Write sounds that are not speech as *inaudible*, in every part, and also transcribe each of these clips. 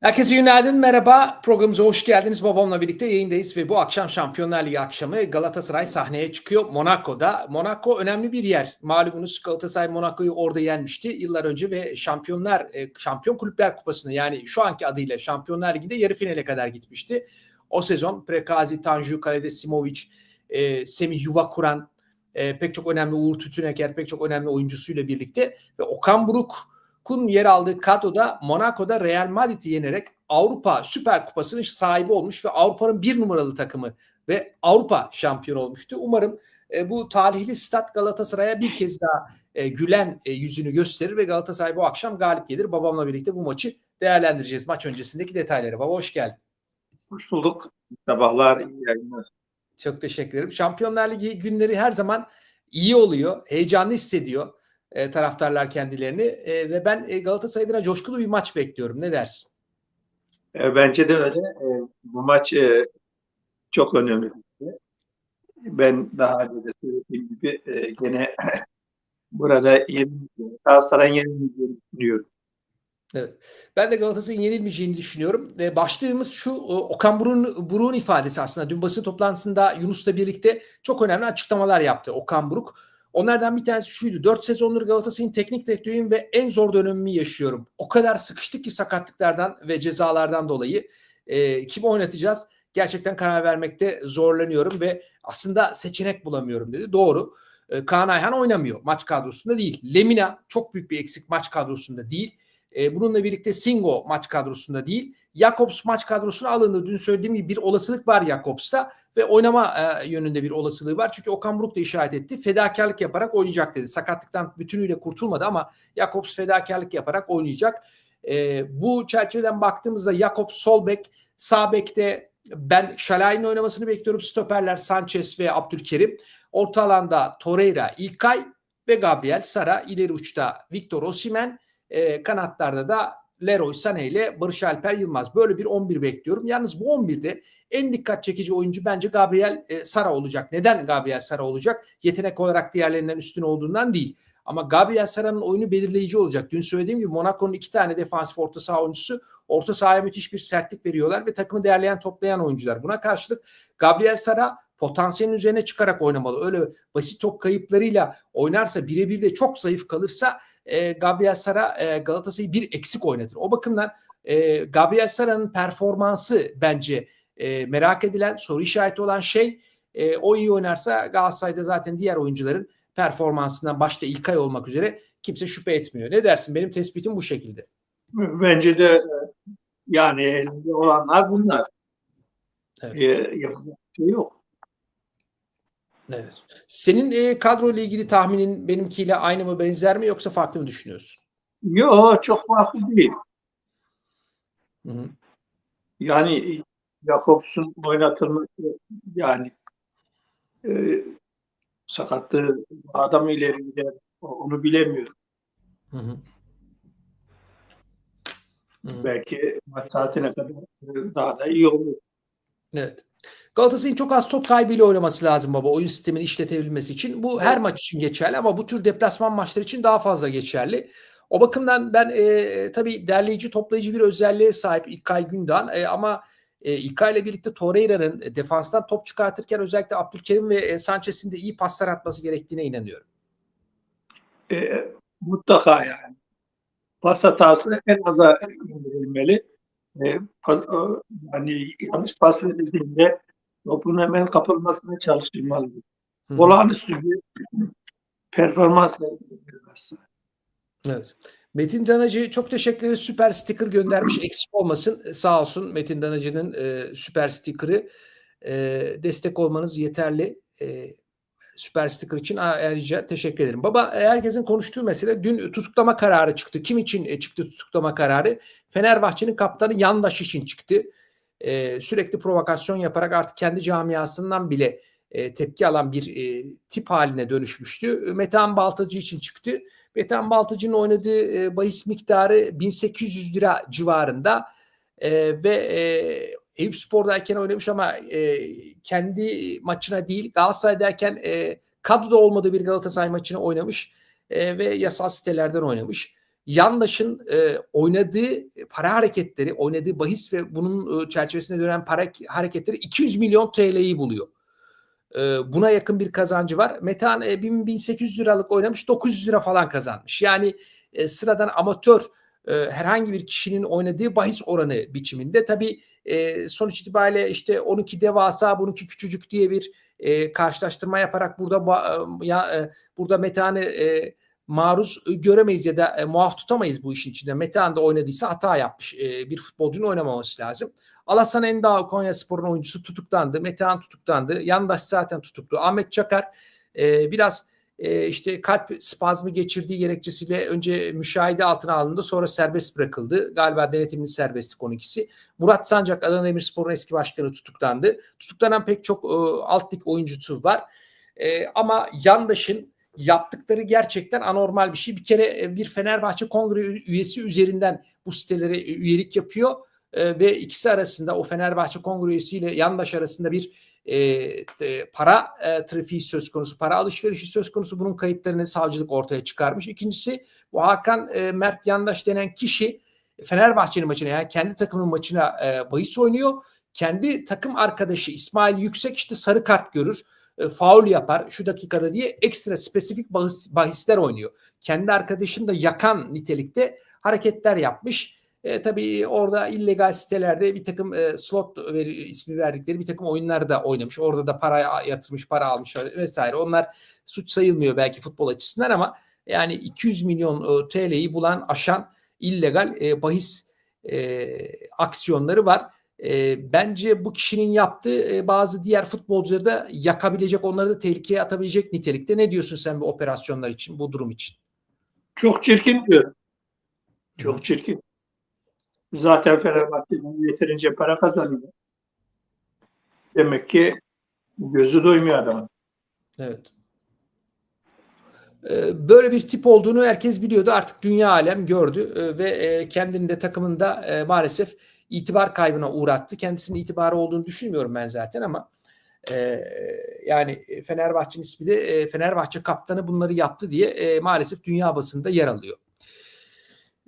Herkese günaydın, merhaba. Programımıza hoş geldiniz. Babamla birlikte yayındayız ve bu akşam Şampiyonlar Ligi akşamı Galatasaray sahneye çıkıyor Monaco'da. Monaco önemli bir yer. Malumunuz Galatasaray Monaco'yu orada yenmişti yıllar önce ve Şampiyonlar e, Şampiyon Kulüpler Kupası'nı yani şu anki adıyla Şampiyonlar Ligi'nde yarı finale kadar gitmişti. O sezon Prekazi, Tanju, Kalede Simovic, e, Semih Yuvakuran, e, pek çok önemli Uğur Tütüneker, pek çok önemli oyuncusuyla birlikte ve Okan Buruk Kun yer aldığı kadroda Monaco'da Real Madrid'i yenerek Avrupa Süper Kupası'nın sahibi olmuş ve Avrupa'nın bir numaralı takımı ve Avrupa şampiyonu olmuştu. Umarım e, bu talihli stat Galatasaray'a bir kez daha e, gülen e, yüzünü gösterir ve Galatasaray bu akşam galip gelir. Babamla birlikte bu maçı değerlendireceğiz. Maç öncesindeki detayları. Baba hoş geldin. Hoş bulduk. Sabahlar, iyi yayınlar. Çok teşekkür ederim. Şampiyonlar Ligi günleri her zaman iyi oluyor. Heyecanlı hissediyor e, taraftarlar kendilerini e, ve ben e, Galatasaray adına coşkulu bir maç bekliyorum. Ne dersin? E, bence de öyle. E, bu maç e, çok önemli. Ben daha önce de söylediğim gibi e, gene *laughs* burada yenilmeyeceğini, Galatasaray'ın yenilmeyeceğini düşünüyorum. Evet. Ben de Galatasaray'ın yenilmeyeceğini düşünüyorum. E, başlığımız şu Okan Buruk'un Buruk'un ifadesi aslında. Dün basın toplantısında Yunus'la birlikte çok önemli açıklamalar yaptı Okan Buruk. Onlardan bir tanesi şuydu. 4 sezondur Galatasaray'ın teknik direktörüyüm ve en zor dönemimi yaşıyorum. O kadar sıkıştık ki sakatlıklardan ve cezalardan dolayı. E, kimi oynatacağız? Gerçekten karar vermekte zorlanıyorum ve aslında seçenek bulamıyorum dedi. Doğru. E, Kaan Ayhan oynamıyor. Maç kadrosunda değil. Lemina çok büyük bir eksik maç kadrosunda değil. E, bununla birlikte Singo maç kadrosunda değil. Jakobs maç kadrosuna alındı. Dün söylediğim gibi bir olasılık var Jakobs'ta ve oynama e, yönünde bir olasılığı var. Çünkü Okan Buruk da işaret etti. Fedakarlık yaparak oynayacak dedi. Sakatlıktan bütünüyle kurtulmadı ama Jakobs fedakarlık yaparak oynayacak. E, bu çerçeveden baktığımızda Jakobs sol bek, sağ bekte ben Şalay'ın oynamasını bekliyorum. Stoperler Sanchez ve Abdülkerim. Orta alanda Torreira, İlkay ve Gabriel Sara. ileri uçta Victor Osimen. E, kanatlarda da Leroy Sané ile Barış Alper Yılmaz. Böyle bir 11 bekliyorum. Yalnız bu 11'de en dikkat çekici oyuncu bence Gabriel e, Sara olacak. Neden Gabriel Sara olacak? Yetenek olarak diğerlerinden üstün olduğundan değil. Ama Gabriel Sara'nın oyunu belirleyici olacak. Dün söylediğim gibi Monaco'nun iki tane defansif orta saha oyuncusu orta sahaya müthiş bir sertlik veriyorlar ve takımı değerleyen toplayan oyuncular. Buna karşılık Gabriel Sara potansiyelin üzerine çıkarak oynamalı. Öyle basit top kayıplarıyla oynarsa birebir de çok zayıf kalırsa e, Gabriel Sara e, Galatasaray'ı bir eksik oynatır. O bakımdan e, Gabriel Sara'nın performansı bence e, merak edilen soru işareti olan şey e, o iyi oynarsa Galatasaray'da zaten diğer oyuncuların performansından başta İlkay olmak üzere kimse şüphe etmiyor. Ne dersin? Benim tespitim bu şekilde. Bence de yani elinde olanlar bunlar. Evet. E, yapacak şey yok. Evet. Senin e, kadro ile ilgili tahminin benimkiyle aynı mı benzer mi yoksa farklı mı düşünüyorsun? Yok çok farklı değil. Hı hı. Yani Jakobs'un oynatılması yani e, sakatlığı adam ileri gider onu bilemiyorum. Hı hı. Belki maç saatine kadar daha da iyi olur. Evet. Galatasaray'ın çok az top kaybıyla oynaması lazım baba oyun sistemini işletebilmesi için. Bu her maç için geçerli ama bu tür deplasman maçları için daha fazla geçerli. O bakımdan ben e, tabii derleyici toplayıcı bir özelliğe sahip İlkay Gündoğan e, ama e, İlkay ile birlikte Torreira'nın defanstan top çıkartırken özellikle Abdülkerim ve e, Sanchez'in de iyi paslar atması gerektiğine inanıyorum. E, mutlaka yani. Pas hatası en aza indirilmeli. E, pas, yani yanlış pas verildiğinde topun hemen kapılmasına çalışılmalı. Olağanüstü bir performans aslında. Evet. Metin Danacı çok teşekkür ederiz. Süper sticker göndermiş. Eksik olmasın. Sağ olsun Metin Danacı'nın e, süper sticker'ı. E, destek olmanız yeterli. E, süper sticker için ayrıca teşekkür ederim. Baba herkesin konuştuğu mesele dün tutuklama kararı çıktı. Kim için çıktı tutuklama kararı? Fenerbahçe'nin kaptanı Yandaş için çıktı. Ee, sürekli provokasyon yaparak artık kendi camiasından bile e, tepki alan bir e, tip haline dönüşmüştü. Metehan Baltacı için çıktı. Metehan Baltacı'nın oynadığı e, bahis miktarı 1800 lira civarında e, ve e, Eyüp Spor'dayken oynamış ama e, kendi maçına değil Galatasaray'dayken e, kadroda olmadığı bir Galatasaray maçını oynamış e, ve yasal sitelerden oynamış. Yandaş'ın e, oynadığı para hareketleri, oynadığı bahis ve bunun e, çerçevesinde dönen para hareketleri 200 milyon TL'yi buluyor. E, buna yakın bir kazancı var. Metehan e, 1800 liralık oynamış 900 lira falan kazanmış. Yani e, sıradan amatör e, herhangi bir kişinin oynadığı bahis oranı biçiminde. Tabii e, sonuç itibariyle işte 12 devasa, bununki küçücük diye bir e, karşılaştırma yaparak burada e, ya e, burada Metehan'ı e, maruz göremeyiz ya da e, muaf tutamayız bu işin içinde. Metehan da oynadıysa hata yapmış. E, bir futbolcunun oynamaması lazım. Alasan Endağ Konya Spor'un oyuncusu tutuklandı. Metehan tutuklandı. Yandaş zaten tutuklu. Ahmet Çakar e, biraz e, işte kalp spazmı geçirdiği gerekçesiyle önce müşahede altına alındı. Sonra serbest bırakıldı. Galiba denetimli serbestlik 12'si. Murat Sancak Adana Demirspor'un eski başkanı tutuklandı. Tutuklanan pek çok e, alt lig oyuncusu var. E, ama yandaşın yaptıkları gerçekten anormal bir şey. Bir kere e, bir Fenerbahçe Kongre üyesi üzerinden bu sitelere üyelik yapıyor e, ve ikisi arasında o Fenerbahçe Kongre üyesiyle yandaş arasında bir e, e, para e, trafiği söz konusu, para alışverişi söz konusu. Bunun kayıtlarını savcılık ortaya çıkarmış. İkincisi bu Hakan e, Mert Yandaş denen kişi Fenerbahçe'nin maçına yani kendi takımının maçına e, bahis oynuyor. Kendi takım arkadaşı İsmail Yüksek işte sarı kart görür e, faul yapar şu dakikada diye ekstra spesifik bahis, bahisler oynuyor. Kendi arkadaşını da yakan nitelikte hareketler yapmış. E, tabii orada illegal sitelerde bir takım e, slot veri, ismi verdikleri bir takım oyunlar da oynamış. Orada da para yatırmış, para almış vesaire. Onlar suç sayılmıyor belki futbol açısından ama yani 200 milyon e, TL'yi bulan aşan illegal e, bahis e, aksiyonları var. E, bence bu kişinin yaptığı e, bazı diğer futbolcuları da yakabilecek, onları da tehlikeye atabilecek nitelikte. Ne diyorsun sen bu operasyonlar için, bu durum için? Çok çirkin diyor. Çok çirkin. Zaten Fenerbahçe'nin yeterince para kazanıyor. Demek ki gözü doymuyor adamın. Evet. Ee, Böyle bir tip olduğunu herkes biliyordu. Artık dünya alem gördü Ee, ve e, kendini de takımında e, maalesef itibar kaybına uğrattı. Kendisinin itibarı olduğunu düşünmüyorum ben zaten ama e, yani Fenerbahçe'nin ismi de e, Fenerbahçe kaptanı bunları yaptı diye e, maalesef dünya basında yer alıyor.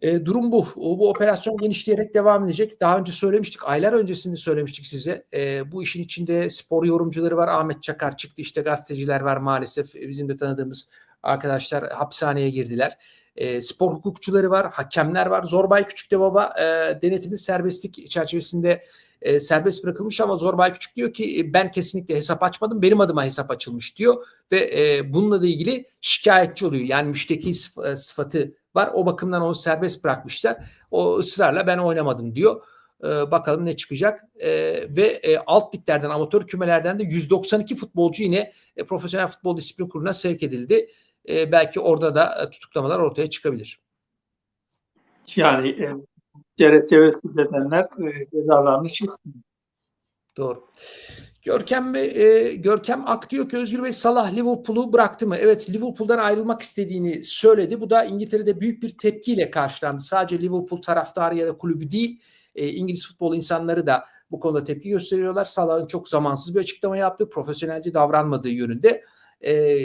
E, durum bu. O, bu operasyon genişleyerek devam edecek. Daha önce söylemiştik, aylar öncesinde söylemiştik size. E, bu işin içinde spor yorumcuları var. Ahmet Çakar çıktı. İşte gazeteciler var maalesef. Bizim de tanıdığımız arkadaşlar hapishaneye girdiler. E, spor hukukçuları var, hakemler var. Zorbay Küçük'te baba e, denetimli serbestlik çerçevesinde e, serbest bırakılmış ama Zorbay Küçük diyor ki e, ben kesinlikle hesap açmadım. Benim adıma hesap açılmış diyor ve e, bununla da ilgili şikayetçi oluyor. Yani müşteki sıf- sıfatı var. O bakımdan onu serbest bırakmışlar. O ısrarla ben oynamadım diyor. Ee, bakalım ne çıkacak. Ee, ve e, alt liglerden, amatör kümelerden de 192 futbolcu yine e, Profesyonel Futbol Disiplin Kurulu'na sevk edildi. Ee, belki orada da e, tutuklamalar ortaya çıkabilir. Yani e, ceret tevessül edenler e, cezalarını çeksin. Doğru. Görkem Bey, e, Görkem Ak diyor ki Özgür Bey Salah Liverpool'u bıraktı mı? Evet Liverpool'dan ayrılmak istediğini söyledi. Bu da İngiltere'de büyük bir tepkiyle karşılandı. Sadece Liverpool taraftarı ya da kulübü değil e, İngiliz futbol insanları da bu konuda tepki gösteriyorlar. Salah'ın çok zamansız bir açıklama yaptı. Profesyonelce davranmadığı yönünde. E,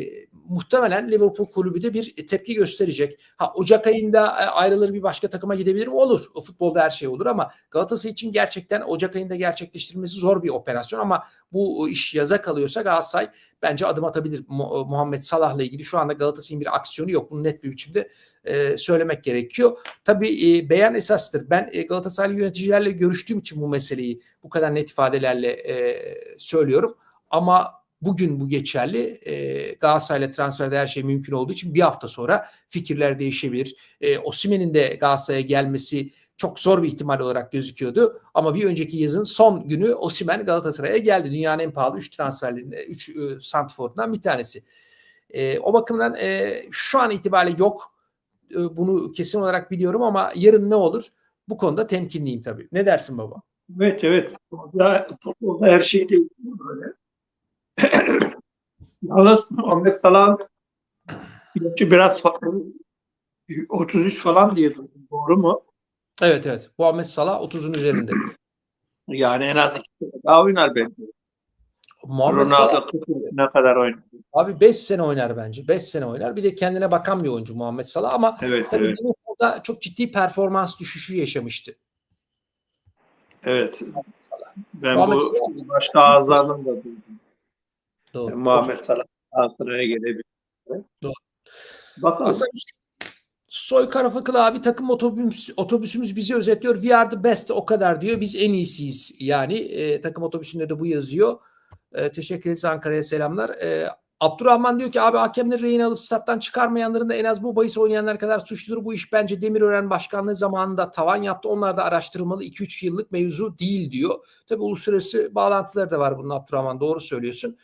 muhtemelen Liverpool kulübü de bir tepki gösterecek. Ha Ocak ayında e, ayrılır bir başka takıma gidebilir mi? Olur. O futbolda her şey olur ama Galatasaray için gerçekten Ocak ayında gerçekleştirilmesi zor bir operasyon ama bu iş yaza kalıyorsa Galatasaray bence adım atabilir Mu- Muhammed Salah'la ilgili. Şu anda Galatasaray'ın bir aksiyonu yok. Bunu net bir biçimde e, söylemek gerekiyor. Tabii e, beyan esastır. Ben e, Galatasaraylı yöneticilerle görüştüğüm için bu meseleyi bu kadar net ifadelerle e, söylüyorum. Ama bugün bu geçerli. E, Galatasaray'la transferde her şey mümkün olduğu için bir hafta sonra fikirler değişebilir. E, Osimhen'in de Galatasaray'a gelmesi çok zor bir ihtimal olarak gözüküyordu. Ama bir önceki yazın son günü Osimhen Galatasaray'a geldi. Dünyanın en pahalı 3 transferlerinde 3 e, santrforundan bir tanesi. E, o bakımdan e, şu an itibariyle yok. E, bunu kesin olarak biliyorum ama yarın ne olur? Bu konuda temkinliyim tabii. Ne dersin baba? Evet evet. Futbolda, futbolda her şey değil böyle. Yalnız Muhammed Salah'ın yaşı biraz fa- 33 falan diye duydum. Doğru mu? Evet evet. Muhammed Salah 30'un üzerinde. *clears throat* Yani en az iki sene daha oynar bence. Muhammed Ronaldo 40 yaşına kadar oynadı. abi 5 sene oynar bence. 5 sene oynar. Bir de kendine bakan bir oyuncu Muhammed Salah ama Evet, tabii evet, Liverpool'da çok ciddi performans düşüşü yaşamıştı. evet. Ben Muhammed bu Salah- başka ağızlardan da duydum. Doğru. Muhammed Salah Galatasaray'a gelebilir. Doğru. Bakalım. Aslında Soy Karafakılı abi takım otobüs, otobüsümüz bizi özetliyor. We are the best o kadar diyor. Biz en iyisiyiz. Yani e, takım otobüsünde de bu yazıyor. E, teşekkür ederiz Ankara'ya selamlar. E, Abdurrahman diyor ki abi hakemleri rehin alıp stat'tan çıkarmayanların da en az bu bahis oynayanlar kadar suçludur. Bu iş bence Demirören Başkanlığı zamanında tavan yaptı. Onlar da araştırılmalı 2-3 yıllık mevzu değil diyor. Tabii uluslararası bağlantıları da var bunun Abdurrahman doğru söylüyorsun.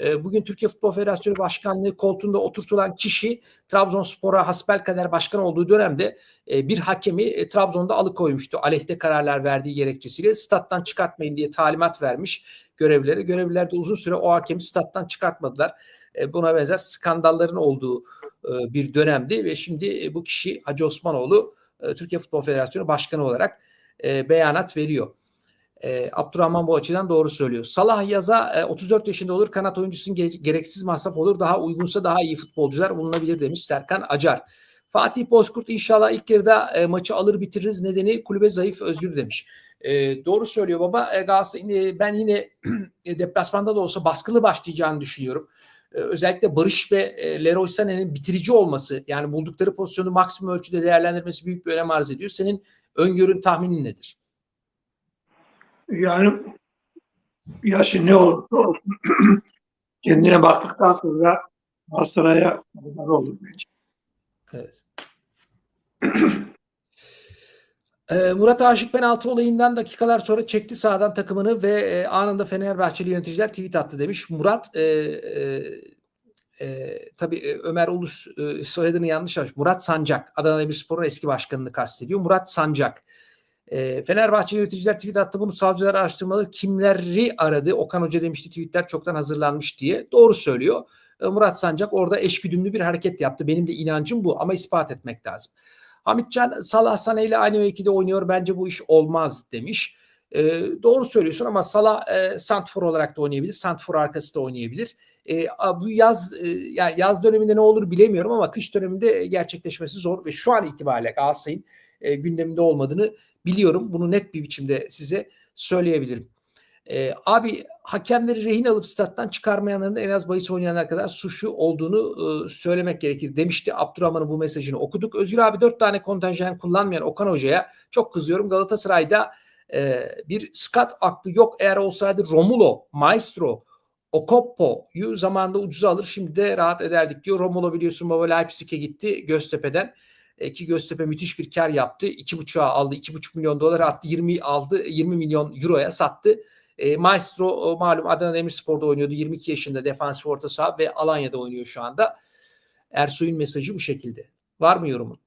E, Bugün Türkiye Futbol Federasyonu Başkanlığı koltuğunda oturtulan kişi Trabzonspor'a hasbelkader başkan olduğu dönemde e, bir hakemi e, Trabzon'da alıkoymuştu. Aleyhte kararlar verdiği gerekçesiyle stat'tan çıkartmayın diye talimat vermiş görevlilere. Görevliler de uzun süre o hakemi stat'tan çıkartmadılar. E, buna benzer skandalların olduğu bir dönemdi ve şimdi bu kişi Hacı Osmanoğlu Türkiye Futbol Federasyonu Başkanı olarak beyanat veriyor. E, Abdurrahman bu açıdan doğru söylüyor. Salah yaza e, 34 yaşında olur. Kanat oyuncusun ge- gereksiz masraf olur. Daha uygunsa daha iyi futbolcular bulunabilir demiş Serkan Acar. Fatih Bozkurt inşallah ilk yarıda e, maçı alır bitiririz. Nedeni kulübe zayıf özgür demiş. E, doğru söylüyor baba. E, Galatasaray, e, ben yine *clears throat* e, deplasmanda da olsa baskılı başlayacağını düşünüyorum. E, özellikle Barış ve e, Leroy Sané'nin bitirici olması yani buldukları pozisyonu maksimum ölçüde değerlendirmesi büyük bir önem arz ediyor. Senin öngörün tahminin nedir? Yani yaşı ne olursa olsun *clears throat* kendine baktıktan sonra Galatasaray'a faydalı olur bence. Evet. *clears throat* Ee, Murat Aşık penaltı olayından dakikalar sonra çekti sağdan takımını ve e, anında Fenerbahçeli yöneticiler tweet attı demiş. Murat e, e, e, tabii e, Ömer Ulus e, soyadını yanlış almış. Murat Sancak. Adana Demirspor'un eski başkanını kastediyor. Murat Sancak. E, Fenerbahçe yöneticiler tweet attı. Bunu savcılar araştırmalı. Kimleri aradı? Okan Hoca demişti tweetler çoktan hazırlanmış diye. Doğru söylüyor. E, Murat Sancak orada eşgüdümlü bir hareket yaptı. Benim de inancım bu ama ispat etmek lazım. Hamitcan Salah Sané ile aynı mevkide oynuyor. Bence bu iş olmaz demiş. E, doğru söylüyorsun ama Salah e, Santfor olarak da oynayabilir. Santfor arkası da oynayabilir. E, bu yaz e, yani yaz döneminde ne olur bilemiyorum ama kış döneminde gerçekleşmesi zor ve şu an itibariyle Galatasaray'ın e, gündeminde olmadığını biliyorum. Bunu net bir biçimde size söyleyebilirim. E, abi hakemleri rehin alıp stat'tan çıkarmayanların en az bahis oynayanlar kadar suçlu olduğunu e, söylemek gerekir demişti. Abdurrahman'ın bu mesajını okuduk. Özgür abi dört tane kontenjan kullanmayan Okan Hoca'ya çok kızıyorum. Galatasaray'da e, bir skat aklı yok. Eğer olsaydı Romulo, Maestro, Okoppo'yu zamanında ucuza alır. Şimdi de rahat ederdik diyor. Romulo biliyorsun baba Leipzig'e gitti Göztepe'den. E, ki Göztepe müthiş bir kar yaptı. 2,5'a aldı. 2,5 milyon dolar attı. 20 aldı. 20 milyon euroya sattı. E, Maestro o, malum Adana Demirspor'da oynuyordu. 22 yaşında defansif orta saha ve Alanya'da oynuyor şu anda. Ersoy'un mesajı bu şekilde. Var mı yorumun?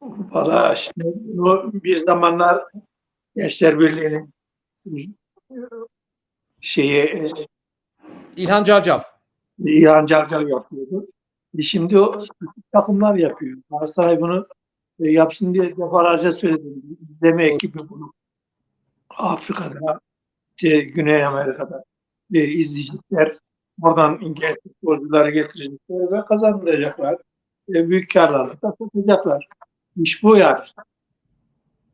Valla işte bu bir zamanlar Gençler Birliği'nin şeyi e, İlhan Cavcav. İlhan Cavcav yapıyordu. E Şimdi o takımlar yapıyor. Galatasaray bunu e, yapsın diye defalarca söyledim. Demek ki bunu Afrika'da, işte Güney Amerika'da e, izleyecekler. Oradan genç futbolcuları getirecekler ve kazandıracaklar. E, büyük karlarla da satacaklar. İş bu yani.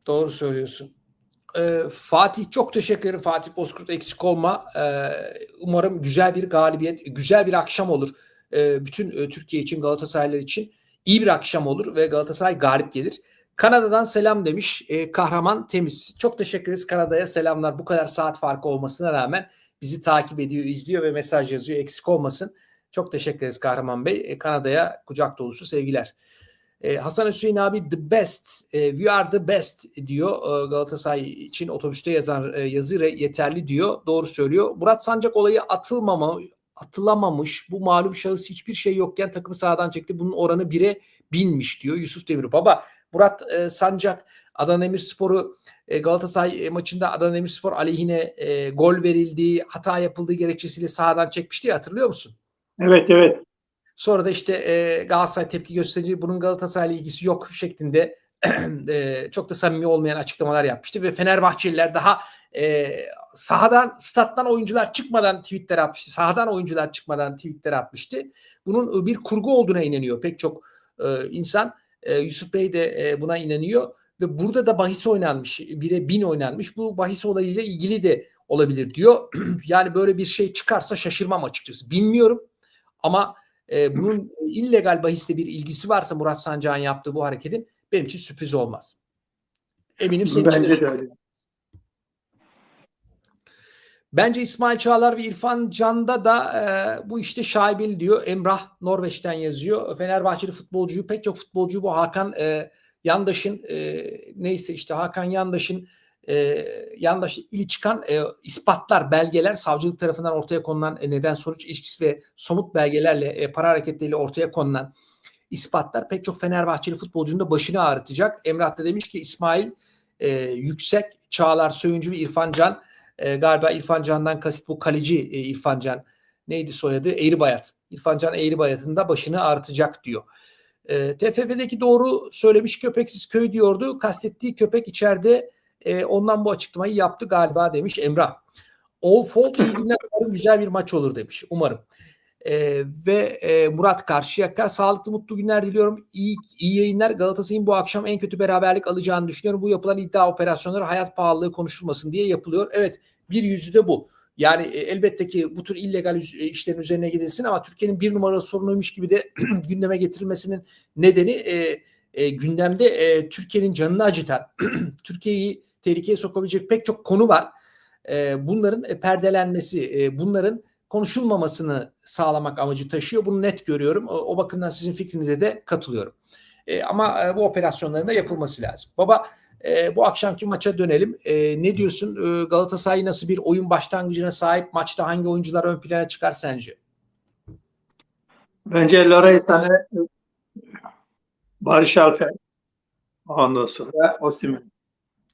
Doğru söylüyorsun. Ee, Fatih çok teşekkür ederim. Fatih Bozkurt eksik olma. Ee, umarım güzel bir galibiyet, güzel bir akşam olur. Ee, bütün e, Türkiye için, Galatasaraylar için iyi bir akşam olur ve Galatasaray galip gelir. Kanada'dan selam demiş e, Kahraman Temiz. Çok teşekkür ederiz Kanada'ya selamlar. Bu kadar saat farkı olmasına rağmen bizi takip ediyor, izliyor ve mesaj yazıyor. Eksik olmasın. Çok teşekkür ederiz Kahraman Bey. E, Kanada'ya kucak dolusu sevgiler. E, Hasan Hüseyin abi the best, e, we are the best diyor e, Galatasaray için otobüste yazan e, yazı yeterli diyor. Doğru söylüyor. Murat Sancak olayı atılmama, atılamamış. Bu malum şahıs hiçbir şey yokken takımı sahadan çekti. Bunun oranı 1'e binmiş diyor Yusuf Demir. Baba Murat e, Sancak Adana Demirspor'u e, Galatasaray e, maçında Adana Demirspor aleyhine e, gol verildiği, hata yapıldığı gerekçesiyle sahadan çekmişti ya hatırlıyor musun? Evet evet. Sonra da işte e, Galatasaray tepki gösterici bunun Galatasaray'la ilgisi yok şeklinde *clears throat* e, çok da samimi olmayan açıklamalar yapmıştı ve Fenerbahçeliler daha e, sahadan stat'tan oyuncular çıkmadan tweetler atmıştı. Sahadan oyuncular çıkmadan tweetler atmıştı. Bunun e, bir kurgu olduğuna inanıyor pek çok e, insan. E, Yusuf Bey de e, buna inanıyor ve burada da bahis oynanmış. Bire bin oynanmış. Bu bahis olayıyla ilgili de olabilir diyor. *clears throat* yani böyle bir şey çıkarsa şaşırmam açıkçası. Bilmiyorum ama e, bunun *clears throat* illegal bahisle bir ilgisi varsa Murat Sancak'ın yaptığı bu hareketin benim için sürpriz olmaz. Eminim senin için Bence de öyle. Bence İsmail Çağlar ve İrfan Can'da da e, bu işte şaibeli diyor. Emrah Norveç'ten yazıyor. Fenerbahçeli futbolcuyu pek çok futbolcu bu Hakan e, Yandaş'ın e, neyse işte Hakan Yandaş'ın e, Yandaş ili çıkan e, ispatlar, belgeler savcılık tarafından ortaya konulan e, neden sonuç ilişkisi ve somut belgelerle e, para hareketleriyle ortaya konulan ispatlar pek çok Fenerbahçeli futbolcunun da başını ağrıtacak. Emrah da demiş ki İsmail e, Yüksek, Çağlar Söyüncü ve İrfan Can e, galiba İrfan Can'dan kasıt bu kaleci e, İrfan Can. Neydi soyadı? Eğribayat. İrfan Can Eğribayat'ın da başını ağrıtacak diyor. E, TFF'deki doğru söylemiş köpeksiz köy diyordu. Kastettiği köpek içeride e, ondan bu açıklamayı yaptı galiba demiş Emrah. All Fold iyi günler güzel bir maç olur demiş. Umarım. E, ve e, Murat Karşıyaka sağlıklı mutlu günler diliyorum. İyi, iyi yayınlar. Galatasaray'ın bu akşam en kötü beraberlik alacağını düşünüyorum. Bu yapılan iddia operasyonları hayat pahalılığı konuşulmasın diye yapılıyor. Evet bir yüzü de bu. Yani e, elbette ki bu tür illegal e, işlerin üzerine gidilsin ama Türkiye'nin bir numaralı sorunuymuş gibi de *clears throat* gündeme getirilmesinin nedeni e, e, gündemde e, Türkiye'nin canını acıtan, *clears throat* Türkiye'yi tehlikeye sokabilecek pek çok konu var. E, bunların e, perdelenmesi, e, bunların konuşulmamasını sağlamak amacı taşıyor. Bunu net görüyorum. O, o bakımdan sizin fikrinize de katılıyorum. E, ama e, bu operasyonların da yapılması lazım. Baba e, bu akşamki maça dönelim. E, ne diyorsun? E, Galatasaray nasıl bir oyun başlangıcına sahip? Maçta hangi oyuncular ön plana çıkar sence? Bence Loray sana Barış Alper ondan sonra Osimhen.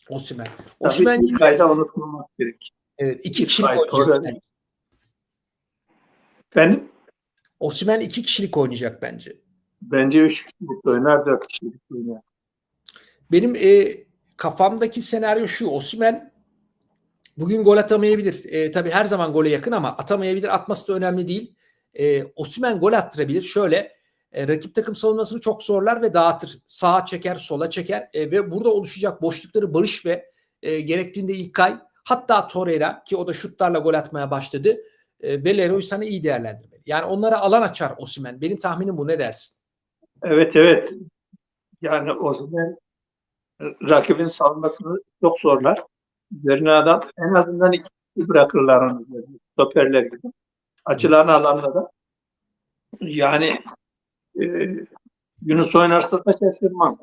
Osimhen. Tabii Osimhen ilk ayda unutmamak gerek. evet, iki kişilik bence. Efendim? Osimhen iki kişilik oynayacak bence. Bence 3 kişilik oynar, 4 kişilik oynar. Benim e, kafamdaki senaryo şu. Osimhen bugün gol atamayabilir. E, tabii her zaman gole yakın ama atamayabilir. Atması da önemli değil. E, Osimhen gol attırabilir. Şöyle e, rakip takım savunmasını çok zorlar ve dağıtır. Sağa çeker, sola çeker e, ve burada oluşacak boşlukları Barış ve e, gerektiğinde İlkay hatta Torreira ki o da şutlarla gol atmaya başladı e, ve Leroy iyi değerlendirmeli. Yani onlara alan açar Osimhen. Benim tahminim bu. Ne dersin? Evet evet. Yani o zaman rakibin savunmasını çok zorlar. Üzerine adam en azından iki bırakırlar onu. Stoperler gibi. Açılan alanda da. Yani e, Yunus oynarsa da şaşırmam.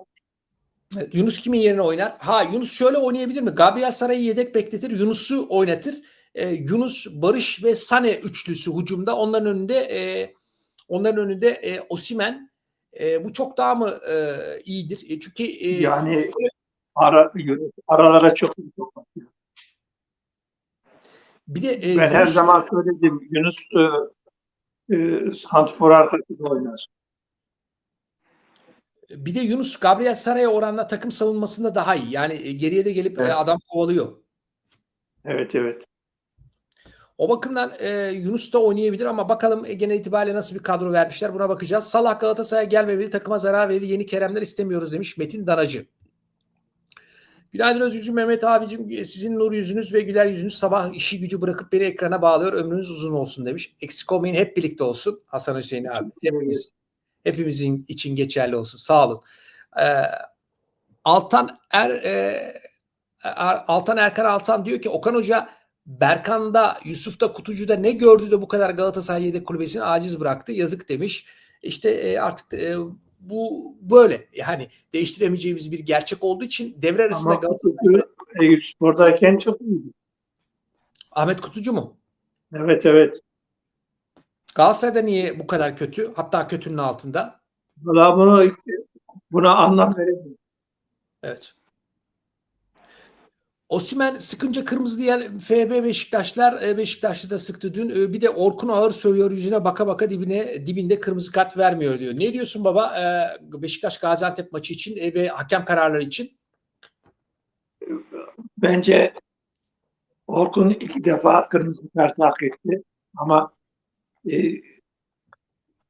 Evet, Yunus kimin yerine oynar? Ha Yunus şöyle oynayabilir mi? Gabriel Saray'ı yedek bekletir. Yunus'u oynatır. Ee, Yunus, Barış ve Sane üçlüsü hücumda. Onların önünde e, onların önünde e, Osimen e, bu çok daha mı e, iyidir? E, çünkü e, Yani ara, aralara çok bir de e, Ben her Yunus- zaman söyledim Yunus e, e, Santfor arkasında oynar. bir de Yunus Gabriel Saray'a oranla takım savunmasında daha iyi. Yani e, geriye de gelip e, Evet. adam kovalıyor. Evet evet. O bakımdan e, Yunus da oynayabilir ama bakalım e, genel itibariyle nasıl bir kadro vermişler buna bakacağız. Salah Galatasaray'a gelmemeli takıma zarar verir yeni Keremler istemiyoruz demiş Metin Danacı. Günaydın Özgürcüğüm Mehmet abicim e, sizin nur yüzünüz ve güler yüzünüz sabah işi gücü bırakıp beni ekrana bağlıyor ömrünüz uzun olsun demiş. Eksik olmayın hep birlikte olsun Hasan Hüseyin abi. Hepimiz, hepimizin için geçerli olsun sağ olun. Ee, Altan Er e, Er- Altan Erkan Altan diyor ki Okan Hoca Berkan'da, Yusuf'ta, Kutucu'da ne gördü de bu kadar Galatasaray yedek kulübesini aciz bıraktı. Yazık demiş. İşte e, artık e, bu böyle. Yani değiştiremeyeceğimiz bir gerçek olduğu için devre arasında Ama Galatasaray Eyüp Spor'dayken çok iyiydi. Ahmet Kutucu mu? Evet evet. Galatasaray'da niye bu kadar kötü? Hatta kötünün altında. Valla bunu buna anlam verebilirim. Evet. Osimen sıkınca kırmızı diyen FB Beşiktaşlar e, Beşiktaşlı da sıktı dün. E, Bir de Orkun ağır sövüyor yüzüne baka baka dibine dibinde kırmızı kart vermiyor diyor. Ne diyorsun baba e, Beşiktaş Gaziantep maçı için ve hakem kararları için? Bence Orkun iki defa kırmızı kart hak etti. Ama e,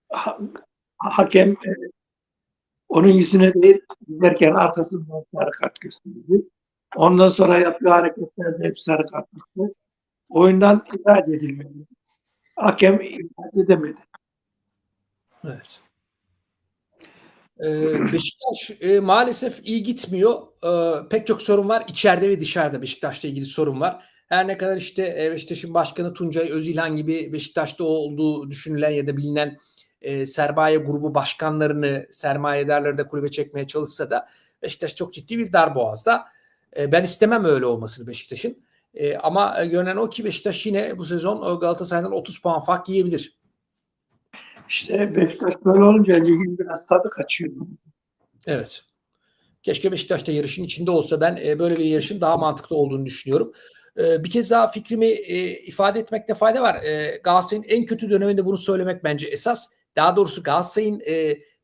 ha- hakem e, onun yüzüne değil giderken arkasından sarı kart gösterdi. Ondan sonra yaptığı hareketlerde hep sarı kart çıktı. Oyundan ihraç edilmedi. Hakem ihraç edemedi. Evet. Ee, Beşiktaş e, maalesef iyi gitmiyor. Ee, pek çok sorun var. İçeride ve dışarıda Beşiktaş'la ilgili sorun var. Her ne kadar işte e, Beşiktaş'ın başkanı Tuncay Özilhan gibi Beşiktaş'ta olduğu düşünülen ya da bilinen e, sermaye grubu başkanlarını, sermayedarları da kulübe çekmeye çalışsa da Beşiktaş çok ciddi bir darboğazda. E, ben istemem öyle olmasını Beşiktaş'ın. E, ama görünen o ki Beşiktaş yine bu sezon e, Galatasaray'dan 30 puan fark yiyebilir. İşte Beşiktaş böyle olunca ligin biraz tadı kaçıyor. Evet. Keşke Beşiktaş da yarışın içinde olsa ben böyle bir yarışın daha mantıklı olduğunu düşünüyorum. Bir kez daha fikrimi ifade etmekte fayda var. Galatasaray'ın en kötü döneminde bunu söylemek bence esas. Daha doğrusu Galatasaray'ın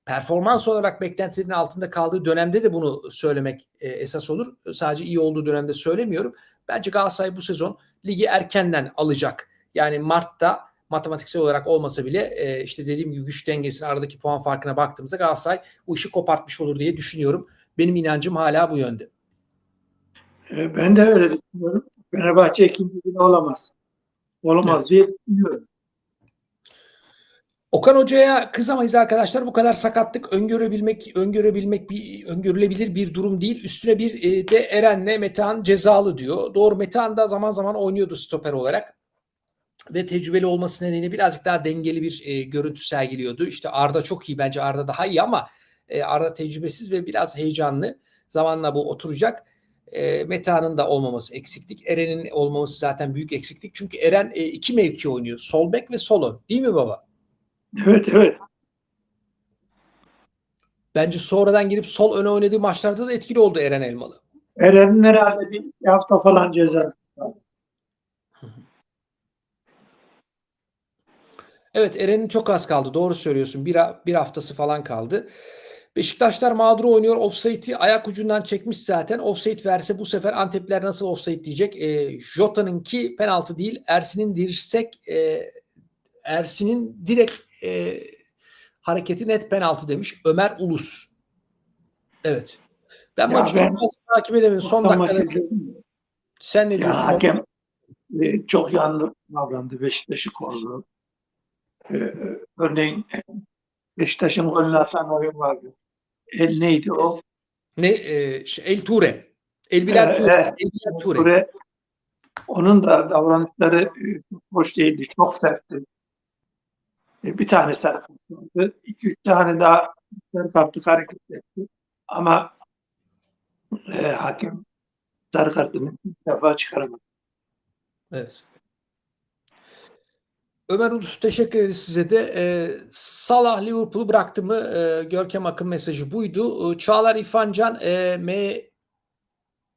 performans olarak beklentilerin altında kaldığı dönemde de bunu söylemek e, esas olur. Sadece iyi olduğu dönemde söylemiyorum. Bence Galatasaray bu sezon ligi erkenden alacak. Yani Mart'ta matematiksel olarak olmasa bile e, işte dediğim gibi güç dengesinin aradaki puan farkına baktığımızda Galatasaray bu işi kopartmış olur diye düşünüyorum. Benim inancım hala bu yönde. E, Ben de öyle düşünüyorum. Fenerbahçe ikinci bile olamaz. Olamaz Evet. diye düşünüyorum. Okan Hoca'ya kızamayız arkadaşlar. Bu kadar sakatlık öngörebilmek öngörebilmek bir öngörülebilir bir durum değil. Üstüne bir e, de Eren'le Metehan cezalı diyor. Doğru Metehan da zaman zaman oynuyordu stoper olarak. Ve tecrübeli olması nedeniyle birazcık daha dengeli bir e, görüntü sergiliyordu. İşte Arda çok iyi bence Arda daha iyi ama e, Arda tecrübesiz ve biraz heyecanlı. Zamanla bu oturacak. E, Metehan'ın da olmaması eksiklik. Eren'in olmaması zaten büyük eksiklik. Çünkü Eren e, iki mevki oynuyor. Sol bek ve sol. Değil mi baba? Evet evet. Bence sonradan girip sol öne oynadığı maçlarda da etkili oldu Eren Elmalı. Eren'in herhalde bir iki hafta falan ceza. Evet Eren'in çok az kaldı. Doğru söylüyorsun. Bir, bir haftası falan kaldı. Beşiktaşlar mağdur oynuyor. Offside'i ayak ucundan çekmiş zaten. Offside verse bu sefer Antepler nasıl offside diyecek. E, Jota'nınki penaltı değil. Ersin'in dirsek e, Ersin'in direkt e, hareketi net penaltı demiş. Ömer Ulus. Evet. Ben Ya maçı ben- çok fazla takip edemedim. Son dakikada. izledim. Sen ne diyorsun? Ya hakem e, çok yanlış davrandı. Beşiktaş'ı korudu. E, e, örneğin Beşiktaş'ın golünü atan oyun vardı. El neydi o? Ne e, şey, El Ture. El Bilal Ee, Ture. evet. El Bilal Ture. Ture, onun da davranışları e, hoş değildi. Çok sertti. E, bir tane sarı kart vardı. İki üç tane daha sarı kartlık hareket etti. Ama e, hakem sarı kartını bir defa çıkaramadı. Evet. Ömer Ulus teşekkür ederiz size de. Ee, Salah Liverpool'u bıraktı mı? Ee, Görkem Akın mesajı buydu. Ee, Çağlar İfancan e, M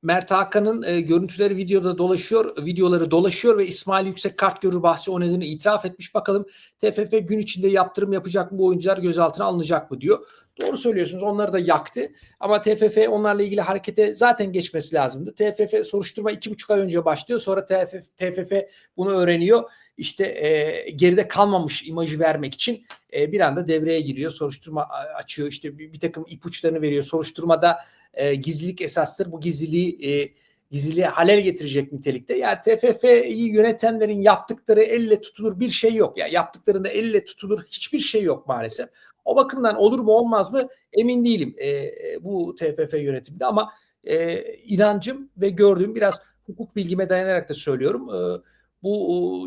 Mert Hakan'ın e, görüntüleri videoda dolaşıyor, videoları dolaşıyor ve İsmail Yüksek kart görür bahsi oynadığını itiraf etmiş. Bakalım TFF gün içinde yaptırım yapacak mı bu oyuncular gözaltına alınacak mı diyor. Doğru söylüyorsunuz onları da yaktı ama TFF onlarla ilgili harekete zaten geçmesi lazımdı. TFF soruşturma iki buçuk ay önce başlıyor sonra TFF, TFF bunu öğreniyor. İşte e, geride kalmamış imajı vermek için e, bir anda devreye giriyor. Soruşturma açıyor işte bir, bir takım ipuçlarını veriyor. Soruşturmada e, gizlilik esastır. Bu gizliliği e, gizliliğe halel getirecek nitelikte. Yani TFF'yi yönetenlerin yaptıkları elle tutulur bir şey yok. Yani yaptıklarında elle tutulur hiçbir şey yok maalesef. O bakımdan olur mu olmaz mı emin değilim e, bu TFF yönetiminde ama e, inancım ve gördüğüm biraz hukuk bilgime dayanarak da söylüyorum. E, bu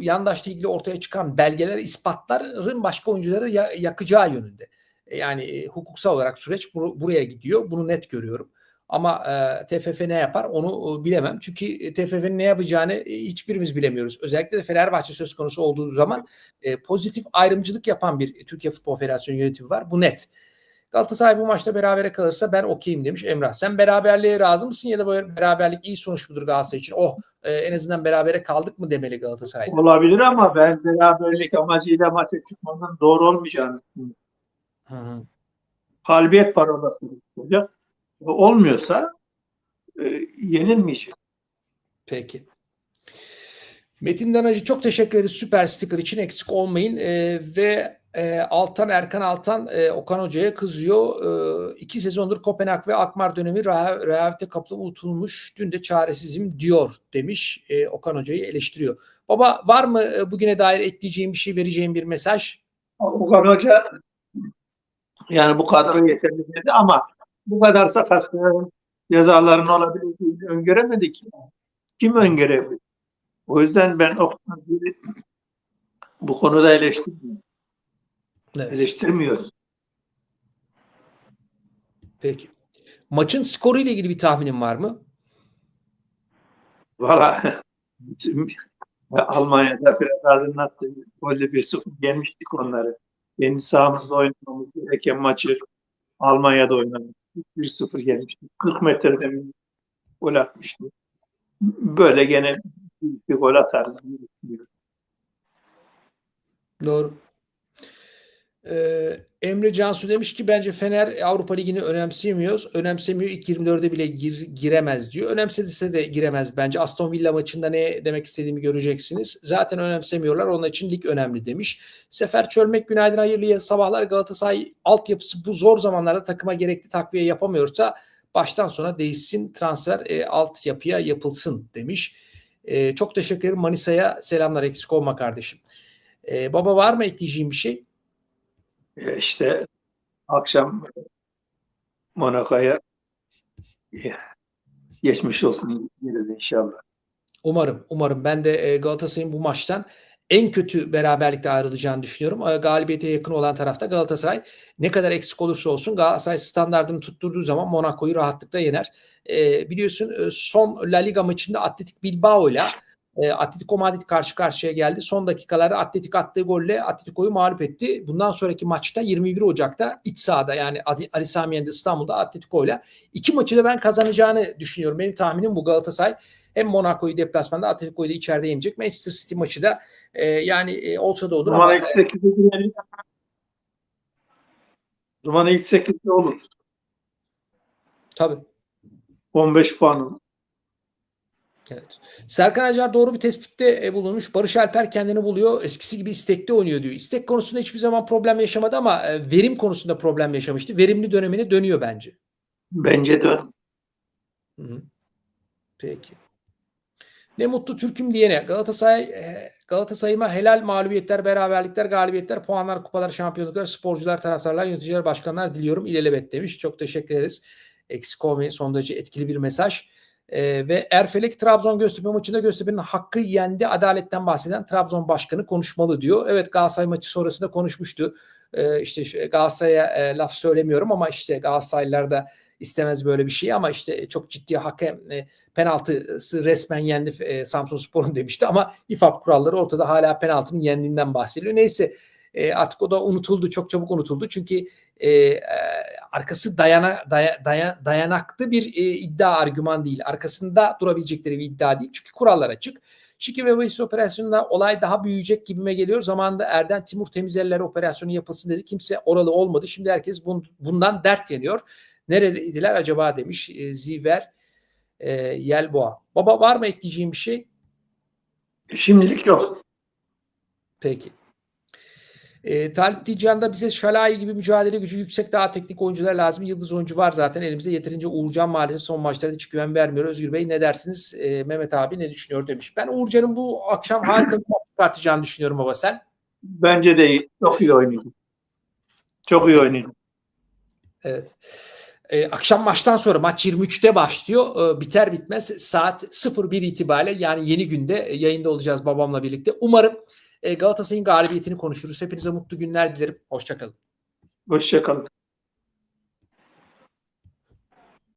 e, yandaşla ilgili ortaya çıkan belgeler ispatların başka oyuncuları ya- yakacağı yönünde. E, Yani e, hukuksal olarak süreç bur- buraya gidiyor. Bunu net görüyorum. Ama e, TFF ne yapar onu e, bilemem. Çünkü e, TFF'nin ne yapacağını e, hiçbirimiz bilemiyoruz. Özellikle de Fenerbahçe söz konusu olduğu zaman e, pozitif ayrımcılık yapan bir Türkiye Futbol Federasyonu yönetimi var. Bu net. Galatasaray bu maçta berabere kalırsa ben okeyim demiş Emrah. Sen beraberliğe razı mısın ya da böyle beraberlik iyi sonuç mudur Galatasaray için? Oh e, en azından berabere kaldık mı demeli Galatasaray. Olabilir ama ben beraberlik amacıyla maça çıkmanın doğru olmayacağını düşünüyorum. Hı hı. Galibiyet parolası olacak. Olmuyorsa e, yenilmeyecek. Peki. Metin Danacı çok teşekkür ederiz süper sticker için eksik olmayın Ee, ve e, Altan Erkan Altan e, Okan Hoca'ya kızıyor. E, iki sezondur Kopenhag ve Akmar dönemi reha- rehavete kapılıp unutulmuş. Dün de çaresizim diyor demiş. E, Okan Hoca'yı eleştiriyor. Baba var mı e, bugüne dair ekleyeceğim bir şey vereceğim bir mesaj? Okan Hoca yani bu kadar yeterli dedi ama bu kadar sakatların cezaların olabileceğini öngöremedi ki. Kim öngörebilir? O yüzden ben Hoca'yı bu konuda eleştirmiyorum. Evet, Eleştirmiyoruz. peki. Maçın skoru ile ilgili bir tahminin var mı? Valla *laughs* Almanya'da Fenerbahçe'nin attığı golle 1-0 yenmiştik onları. Kendi sahamızda oynamamız gereken maçı Almanya'da oynadık. 1-0 yenmiştik. 40 metreden bir gol atmıştık. Böyle gene bir gol atarız. Doğru. Ee, Emre Cansu demiş ki bence Fener Avrupa Ligi'ni önemsemiyoruz. Önemsemiyor. İlk 24'e bile gir- giremez diyor. Önemsediyse de giremez bence. Aston Villa maçında ne demek istediğimi göreceksiniz. Zaten önemsemiyorlar. Onun için lig önemli demiş. Sefer Çölmek günaydın hayırlı sabahlar. Galatasaray altyapısı bu zor zamanlarda takıma gerekli takviye yapamıyorsa baştan sona değişsin transfer e, altyapıya yapılsın demiş. E, çok teşekkür ederim. Manisa'ya selamlar eksik olma kardeşim. E, baba var mı ekleyeceğim bir şey? E İşte akşam Monaco'ya e, geçmiş olsun deriz inşallah. Umarım, umarım. Ben de e, Galatasaray'ın bu maçtan en kötü beraberlikte ayrılacağını düşünüyorum. Galibiyete yakın olan tarafta Galatasaray ne kadar eksik olursa olsun Galatasaray standartını tutturduğu zaman Monaco'yu rahatlıkla yener. E, biliyorsun son La Liga maçında Atletik Bilbao'yla e, Atletico Madrid karşı karşıya geldi. Son dakikalarda Atletik attığı golle Atletico'yu mağlup etti. Bundan sonraki maçta 21 Ocak'ta iç sahada yani Ali Sami Yen'de İstanbul'da Atletico'yla iki maçı da ben kazanacağını düşünüyorum. Benim tahminim bu Galatasaray hem Monaco'yu deplasmanda Atletico'yu da içeride yenecek. Manchester City maçı da e, yani e, olsa da olur Zaman ama ilk 8'e gireriz. Zaman ilk 8'de olur. tabii. 15 puanı. Evet. Serkan Acar doğru bir tespitte e, bulunmuş. Barış Alper kendini buluyor. Eskisi gibi istekli oynuyor diyor. İstek konusunda hiçbir zaman problem yaşamadı ama e, verim konusunda problem yaşamıştı. Verimli dönemine dönüyor bence. Bence dön. Hı hı. Peki. Ne mutlu Türk'üm diyene. Galatasaray e, Galatasaray'ıma helal mağlubiyetler, beraberlikler, galibiyetler, puanlar, kupalar, şampiyonluklar, sporcular, taraftarlar, yöneticiler, başkanlar diliyorum. İlelebet demiş. Çok teşekkür ederiz. Eksik olmayın. Son derece etkili bir mesaj. Ee, ve Erfelek Trabzon Göztepe maçında Göztepe'nin hakkı yendi adaletten bahseden Trabzon başkanı konuşmalı diyor. Evet Galatasaray maçı sonrasında konuşmuştu. Ee, işte şu- Galatasaray'a e, laf söylemiyorum ama işte Galatasaraylılar da istemez böyle bir şey ama işte çok ciddi hakem e, penaltısı resmen yendi e, Samsun Spor'un demişti ama İFAB kuralları ortada hala penaltının yendiğinden bahsediliyor. Neyse e, artık o da unutuldu çok çabuk unutuldu çünkü e, e, arkası dayana, daya, daya- dayanaklı bir e, iddia argüman değil. Arkasında durabilecekleri bir iddia değil. Çünkü kurallar açık. Şiki ve Bahis operasyonunda olay daha büyüyecek gibime geliyor. Zamanında Erden Timur Temizeller operasyonu yapılsın dedi. Kimse oralı olmadı. Şimdi herkes bun- bundan dert yanıyor. Neredeydiler acaba demiş e, Ziver e, Yelboğa. Baba var mı ekleyeceğim bir şey? Şimdilik yok. Peki. E, Talip Tican'da bize Şalai gibi mücadele gücü yüksek daha teknik oyuncular lazım. Yıldız oyuncu var zaten elimizde. Yeterince Uğurcan maalesef son maçlarda hiç güven vermiyor. Özgür Bey ne dersiniz? E, Mehmet abi ne düşünüyor demiş. Ben Uğurcan'ın bu akşam harika bir maç çıkartacağını düşünüyorum baba sen. Bence de iyi. Çok iyi oynadı. Çok iyi oynadı. Evet. E, akşam maçtan sonra maç 23'te başlıyor. E, biter bitmez saat 01 itibariyle yani yeni günde e, yayında olacağız babamla birlikte. Umarım Galatasaray'ın galibiyetini konuşuruz. Hepinize mutlu günler dilerim. Hoşçakalın. Hoşçakalın.